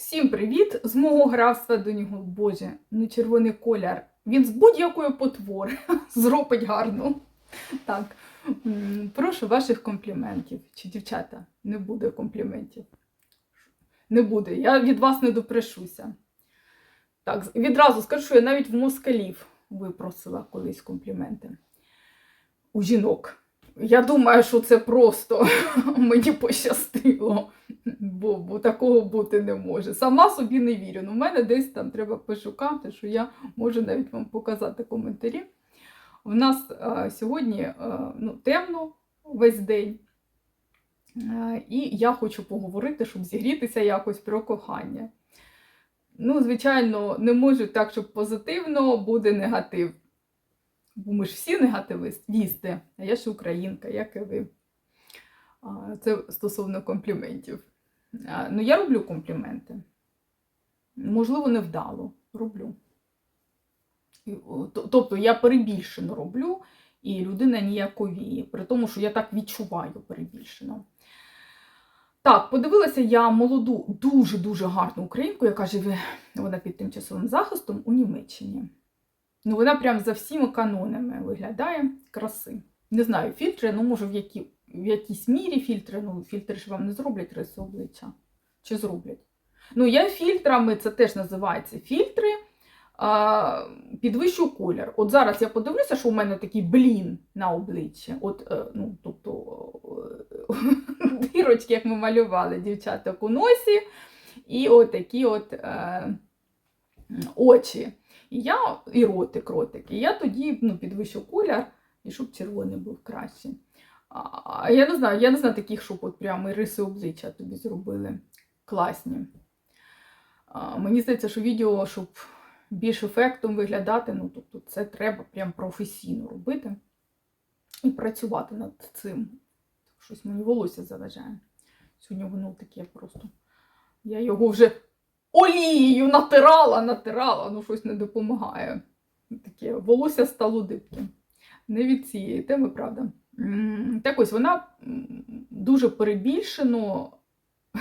Всім привіт! З мого графства до нього, боже, не червоний колір. Він з будь-якої потвори зробить гарно. Так, прошу ваших компліментів. Чи дівчата, не буде компліментів. Не буде. Я від вас не допрошуся. Так, відразу скажу, що я навіть в москалів випросила колись компліменти. У жінок. Я думаю, що це просто мені пощастило, бо, бо такого бути не може. Сама собі не вірю. Ну, в мене десь там треба пошукати, що я можу навіть вам показати коментарі. У нас е, сьогодні е, ну, темно весь день. Е, і я хочу поговорити, щоб зігрітися якось про кохання. Ну, звичайно, не можу так, щоб позитивно буде негатив. Бо ми ж всі негативісти, а я ж українка, як і ви. Це стосовно компліментів. Ну, я роблю компліменти. Можливо, невдало роблю. Тобто я перебільшено роблю, і людина ніяковіє, при тому, що я так відчуваю перебільшено. Так, подивилася я молоду, дуже-дуже гарну українку, яка живе вона під тимчасовим захистом у Німеччині. Ну, вона прям за всіма канонами виглядає краси. Не знаю, фільтри, ну, може, в, які, в якійсь мірі фільтри, ну, фільтри ж вам не зроблять риси обличчя. Чи зроблять? Ну, я фільтрами, це теж називається фільтри, а, підвищую колір. От зараз я подивлюся, що у мене такий блін на обличчі. От, е, ну, тобто, е, дірочки, як ми малювали дівчаток у носі, і от такі от е, очі. І я і ротик, ротик. І я тоді ну, підвищу колір, і щоб червоний був краще. Я не знаю, я не знаю таких, щоб от прямо риси обличчя тобі зробили. Класні. А, мені здається, що відео, щоб більш ефектом виглядати, ну тобто це треба прям професійно робити і працювати над цим. Щось мені волосся заважає. Сьогодні воно таке просто. Я його вже олією натирала, натирала, ну щось не допомагає. Таке волосся стало дибким. Не від цієї теми, правда. Так ось вона дуже перебільшено,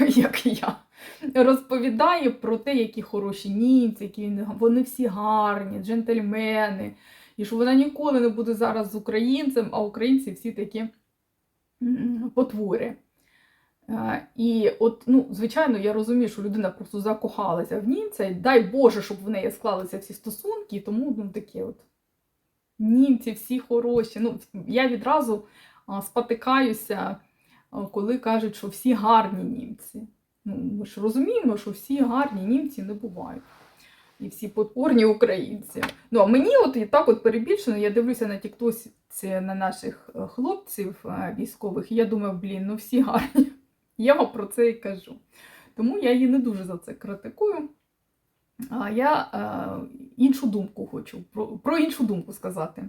як я, розповідає про те, які хороші німці, які вони всі гарні, джентльмени, і що вона ніколи не буде зараз з українцем, а українці всі такі потвори. Е, І от, ну, звичайно, я розумію, що людина просто закохалася в німця, і дай Боже, щоб в неї склалися всі стосунки, тому ну, таке от німці всі хороші. Ну, я відразу спотикаюся, коли кажуть, що всі гарні німці. Ну, ми ж розуміємо, що всі гарні німці не бувають. І всі потворні українці. Ну, а мені от і так от перебільшено, я дивлюся на тіктосі на наших е, хлопців е, військових, і я думаю, блін, ну всі гарні. Я вам про це і кажу. Тому я її не дуже за це критикую. Я е, іншу думку хочу, про, іншу думку сказати.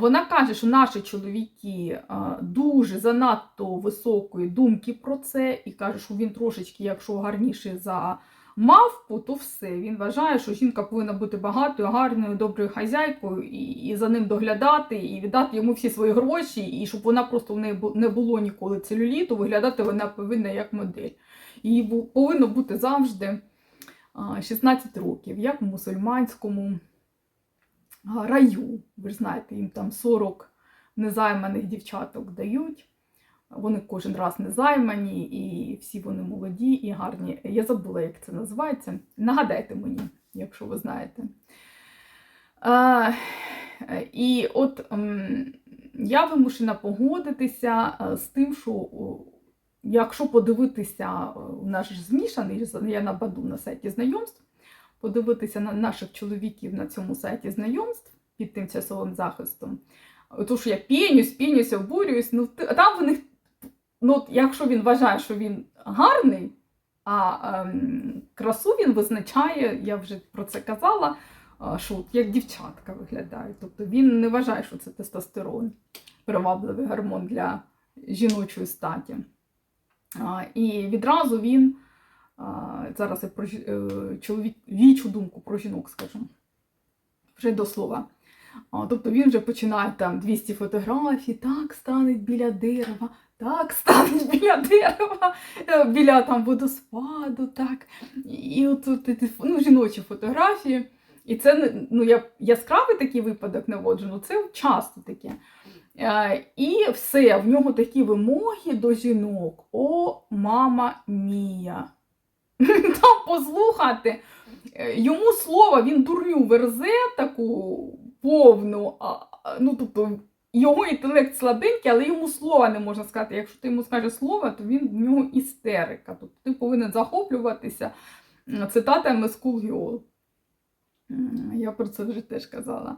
Вона каже, що наші чоловіки дуже занадто високої думки про це, і каже, що він трошечки, якщо гарніший за мавпу, то все. Він вважає, що жінка повинна бути багатою, гарною, доброю хазяйкою, і, за ним доглядати, і віддати йому всі свої гроші, і щоб вона просто в неї не було ніколи целюліту, виглядати вона повинна як модель. Їй повинно бути завжди 16 років, як в мусульманському раю. Ви ж знаєте, їм там 40 незайманих дівчаток дають. Вони кожен раз незаймані, і всі вони молоді і гарні. Я забула, як це називається. Нагадайте мені, якщо ви знаєте. А, і от я вимушена погодитися з тим, що якщо подивитися, е, у нас ж змішаний, я на баду на сайті знайомств, подивитися на наших чоловіків на цьому сайті знайомств під тимчасовим захистом. То, що я пінюсь, пінюсь, обурююсь, ну там в них, ну, якщо він вважає, що він гарний, а ем, красу він визначає, я вже про це казала, а, що як дівчатка виглядає. Тобто він не вважає, що це тестостерон, привабливий гормон для жіночої статі. І відразу він, зараз я про е, чоловік, вічу думку про жінок скажу, вже до слова. Тобто він вже починає там 200 фотографій, так стане біля дерева, так стане біля дерева, е, біля там водоспаду, так. І от ну, жіночі фотографії. І це ну, я яскравий такий випадок наводжу, ну це часто таке. Е, І все, в нього такі вимоги до жінок. О, мама мія. Там послухати. Е, Йому слово, він дурню верзе таку повну. Ну, тобто, його інтелект слабенький, але йому слова не можна сказати. Якщо ти йому скажеш слово, то він в нього істерика. Тобто ти повинен захоплюватися цитатами з. М, Я про це вже теж казала.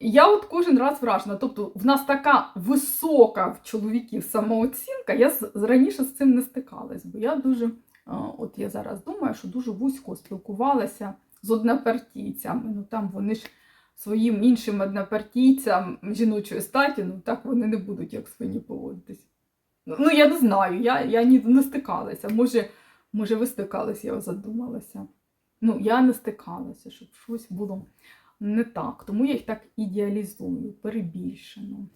Я от кожен раз вражена. Тобто, в нас така висока в чоловіків самооцінка, я раніше з цим не стикалась, бо я дуже, от я зараз думаю, що дуже вузько спілкувалася з однопартійцями. Ну там вони ж своїм іншим однопартійцям жіночої статі, ну так вони не будуть як свині поводитись. Ну, ну, я не знаю, я, я не стикалася. Може, може, ви стикалися, я задумалася. Ну, я не стикалася, щоб щось було не так. Тому я їх так ідеалізую, перебільшено,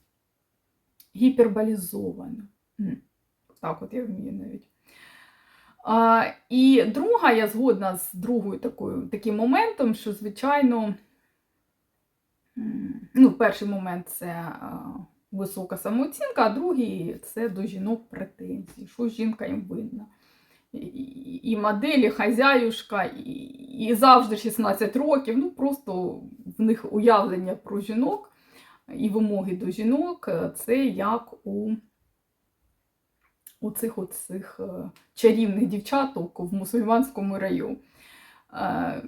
гіперболізовано. Так, от я вмію навіть. А, і друга, я згодна з другою такою, таким моментом, що, звичайно, ну, перший момент це висока самооцінка, а другий це до жінок претензії, що жінка їм винна. І, і моделі, хазяюшка, і, і завжди 16 років. Ну, просто в них уявлення про жінок і вимоги до жінок е, це як у, у цих оцих е, чарівних дівчаток в мусульманському раю. Е,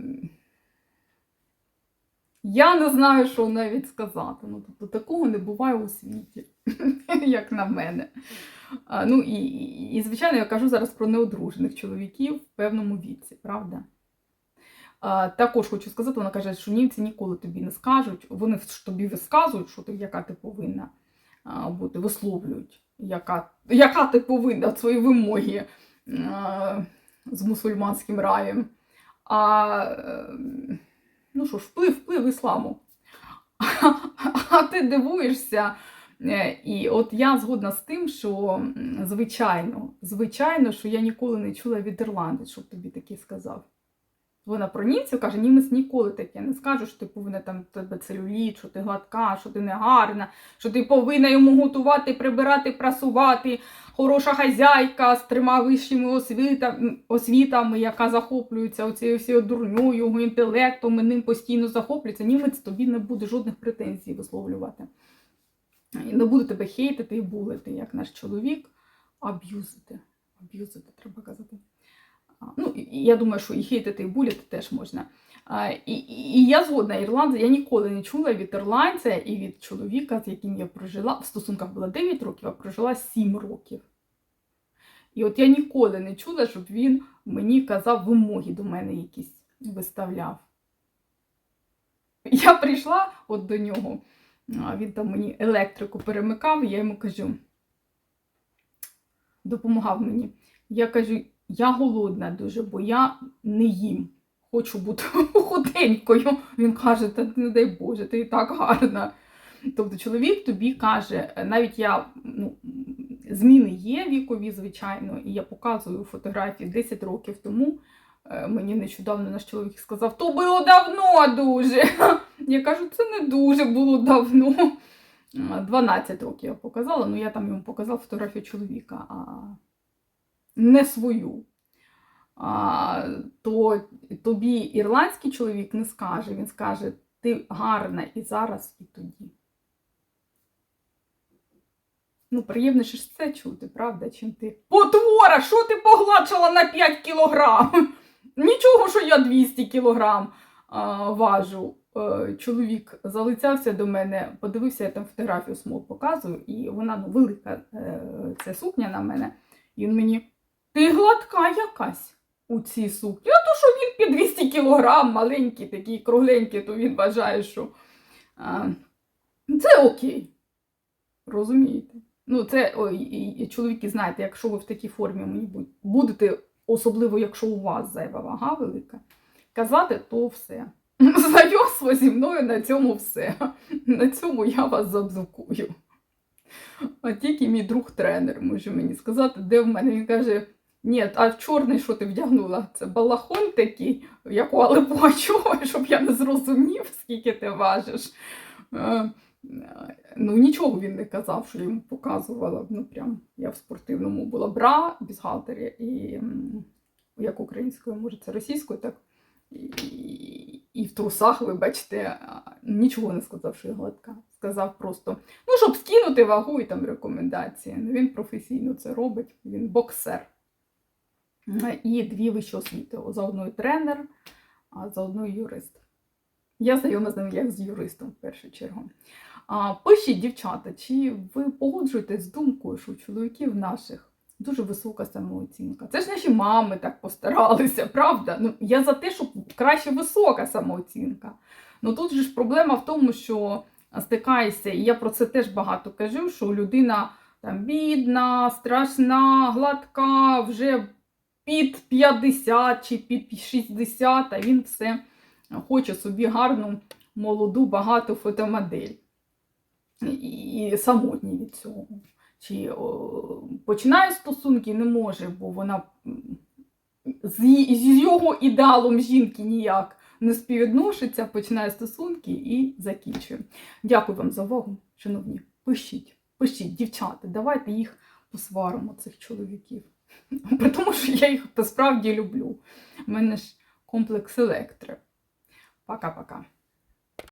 Я не знаю, що навіть сказати. Ну, тобто, такого не буває у світі, як на мене. А, ну і, і, звичайно, я кажу зараз про неодружених чоловіків в певному віці, правда? Також хочу сказати, вона каже, що німці ніколи тобі не скажуть, вони тобі висказують, що ти, яка ти повинна бути, висловлюють, яка, яка ти повинна свої вимоги з мусульманським раєм. А е, ну що ж, вплив, вплив ісламу. А ти дивуєшся. Е, І от я згодна з тим, що звичайно, звичайно, що я ніколи не чула від ірландець, щоб тобі таке сказав. Вона про німців каже, німець ніколи таке не скаже, що ти повинна там тебе целюліт, що ти гладка, що ти не гарна, що ти повинна йому готувати, прибирати, прасувати, хороша хазяйка з трьома вищими освітами, освітами яка захоплюється оцією всією дурньою, його інтелектом, і ним постійно захоплюється. Німець тобі не буде жодних претензій висловлювати. І не буду тебе хейтити і булити, як наш чоловік, аб'юзити. Аб'юзити, треба казати. Ну, я думаю, що і хейтити, і булити теж можна. А, і, і, я згодна, ірландці, я ніколи не чула від ірландця і від чоловіка, з яким я прожила, в стосунках було 9 років, а прожила 7 років. І от я ніколи не чула, щоб він мені казав вимоги до мене якісь виставляв. Я прийшла от до нього. Він там мені електрику перемикав, і я йому кажу, допомагав мені. Я кажу, я голодна дуже, бо я не їм. Хочу бути худенькою. Він каже, та не дай Боже, ти і так гарна. Тобто чоловік тобі каже, навіть я, ну, зміни є вікові, звичайно, і я показую фотографії 10 років тому. Е, Мені нещодавно наш чоловік сказав, то було давно дуже. Я кажу, це не дуже було давно. 12 років я показала, ну я там йому показала фотографію чоловіка, а не свою. То тобі ірландський чоловік не скаже, він скаже, ти гарна і зараз, і тоді. Ну, приємніше ж це чути, правда? Чим ти. Потвора, що ти погладшала на 5 кілограм? Нічого, що я 200 кілограм а, важу. Е, Чоловік залицявся до мене, подивився, я там фотографію смол показую, і вона ну, велика е, це сукня на мене. І він мені, ти гладка якась у цій сукні. А то, що він під 200 кілограм, маленький, такий кругленький, то він вважає, що а, це окей. Розумієте? Ну, це ой, і, і чоловіки, знаєте, якщо ви в такій формі мені будете, особливо якщо у вас зайва вага велика, казати, то все. Знайомство зі мною на цьому все. На цьому я вас забзукую. А тільки мій друг тренер може мені сказати, де в мене. Він каже: ні, а в чорний, що ти вдягнула? Це балахон такий, як у Алли щоб я не зрозумів, скільки ти важиш. Е, Ну, нічого він не казав, що йому показувала. Ну, прям я в спортивному була бра, бізгалтері, і як українською, може, це російською, так. І, і в трусах, ви бачите, нічого не сказав, що я гладка. Сказав просто, ну, щоб скинути вагу і там рекомендації. Ну, він професійно це робить, він боксер. Е, І дві вищі освіти. Заодно і тренер, а заодно і юрист. Я знайома з ним як з юристом в першу чергу. А, пишіть, дівчата, чи ви погоджуєтесь з думкою, що у чоловіків наших дуже висока самооцінка? Це ж наші мами так постаралися, правда? Ну, я за те, щоб краще висока самооцінка. Ну тут же ж проблема в тому, що стикаєшся, і я про це теж багато кажу, що людина там бідна, страшна, гладка, вже під 50 чи під 60, а він все хоче собі гарну, молоду, багату фотомодель. І самотній від цього. Чи о, починає стосунки, не може, бо вона з, з його ідеалом жінки ніяк не співвідноситься, починає стосунки і закінчує. Дякую вам за увагу, шановні. Пишіть, пишіть, дівчата, давайте їх посваримо, цих чоловіків. Тому що я їх насправді люблю. У мене ж комплекс електри. Пока-пока.